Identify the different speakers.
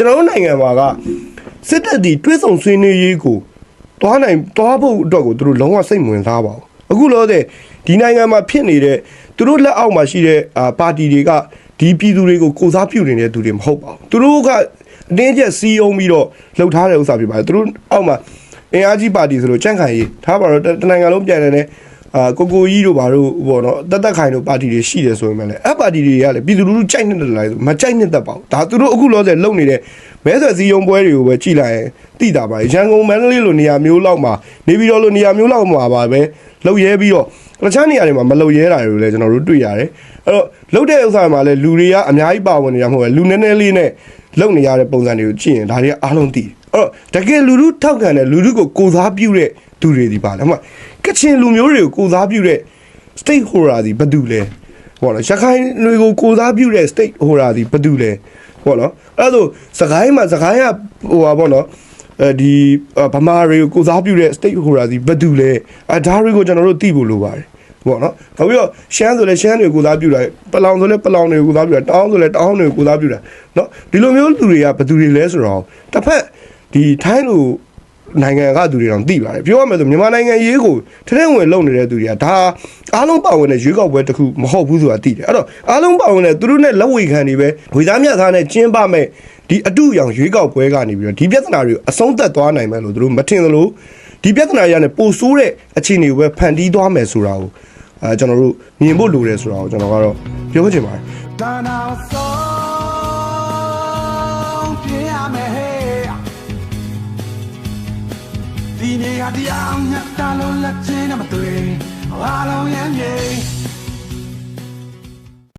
Speaker 1: ကျွန်တော်တို့နိုင်ငံမှာကစစ်တပ်ဒီတွဲဆောင်ဆွေးနွေးရေးကိုတွားနိုင်တွားဖို့အတွက်ကိုသူတို့လုံးဝစိတ်မဝင်စားပါဘူးအခုလို့တဲ့ဒီနိုင်ငံမှာဖြစ်နေတဲ့သူတို့လက်အောက်မှာရှိတဲ့အာပါတီတွေကဒီပြည်သူတွေကိုကိုစားပြုနေတဲ့သူတွေမဟုတ်ပါဘူးသူတို့ကအတင်းကျပ်စီးအောင်ပြီးတော့လှုပ်ထားတဲ့ဥစ္စာဖြစ်ပါတယ်သူတို့အောက်မှာအင်အားကြီးပါတီဆိုလို့ကြန့်ခိုင်ရေးထားပါတော့တနိုင်ငံလုံးပြန်နေတဲ့ အာကိုကိုကြီးတို့ဘာတို့ဘောနော်တက်တက်ခိုင်တို့ပါတီတွေရှိတယ်ဆိုရင်လည်းအဲ့ပါတီတွေကလည်းပြည်သူလူထုကြိုက်နေတယ်လားဆိုမကြိုက်နေတတ်ပါဘူးဒါသူတို့အခုလောဆယ်လုံနေတဲ့မဲဆွယ်စည်းရုံးပွဲတွေကိုပဲကြည်လိုက်ရင်သိတာပါရန်ကုန်မန္တလေးလိုနေရာမျိုးလောက်မှာနေပြည်တော်လိုနေရာမျိုးလောက်မှာပါပဲလှုပ်ရဲပြီးတော့တခြားနေရာတွေမှာမလှုပ်ရဲတာတွေကိုလည်းကျွန်တော်တို့တွေ့ရတယ်အဲ့တော့လှုပ်တဲ့ဥစ္စာမှာလည်းလူတွေကအများကြီးပါဝင်နေတာမဟုတ်ဘူးလူနည်းနည်းလေးနဲ့လှုပ်နေရတဲ့ပုံစံတွေကိုကြည့်ရင်ဒါတွေကအားလုံးသိတယ် အဲ့တော့တကယ်လူလူထောက်ခံတဲ့လူလူကိုကိုစားပြုတဲ့သူတွေဒီပါလေဟုတ်ကချင်လူမျိုးတွေကိုကိုစားပြုတဲ့ stakeholder ဒီဘာတူလဲပေါ့နော်ရခိုင်တွေကိုကိုစားပြုတဲ့ stakeholder ဒီဘာတူလဲပေါ့နော်အဲ့ဒါဆိုစကိုင်းမှာစကိုင်းကဟိုပါပေါ့နော်အဲဒီဗမာတွေကိုကိုစားပြုတဲ့ stakeholder စီဘာတူလဲအဲဒါတွေကိုကျွန်တော်တို့သိဖို့လိုပါတယ်ပေါ့နော်နောက်ပြီးတော့ရှမ်းဆိုလဲရှမ်းတွေကိုကိုစားပြုတာပလောင်ဆိုလဲပလောင်တွေကိုကိုစားပြုတာတောင်းဆိုလဲတောင်းတွေကိုကိုစားပြုတာနော်ဒီလိုမျိုးသူတွေကဘာတူတွေလဲဆိုတော့တစ်ဖက် ဒီထိုင်းလိုနိုင်ငံကသူတွေတောင်သိပါတယ်ပြောရမယ်ဆိုမြန်မာနိုင်ငံရေးကိုထထဝင်လုံနေတဲ့သူတွေကဒါအားလုံးပါဝင်တဲ့ရွေးကောက်ပွဲတစ်ခုမဟုတ်ဘူးဆိုတာသိတယ်အဲ့တော့အားလုံးပါဝင်တဲ့သူတို့နဲ့လက်ဝေခံနေပဲဝေသားမြတ်သားနဲ့ကျင်းပမဲ့ဒီအတုရောင်ရွေးကောက်ပွဲကနေပြီးတော့ဒီပြဿနာတွေကိုအဆုံးသတ်သွားနိုင်မယ်လို့သူတို့မထင်သလိုဒီပြဿနာတွေကနေပိုဆိုးတဲ့အခြေအနေကိုပဲဖန်တီးသွားမယ်ဆိုတာကိုအဲကျွန်တော်တို့မြင်ဖို့လိုတယ်ဆိုတာကိုကျွန်တော်ကတော့ပြောချင်ပါတယ်
Speaker 2: ဒီနေ့ဟာတရားမြတ်တာလို့လက်ချင်းနဲ့မတွေ့အားလုံးရမ်းမြေ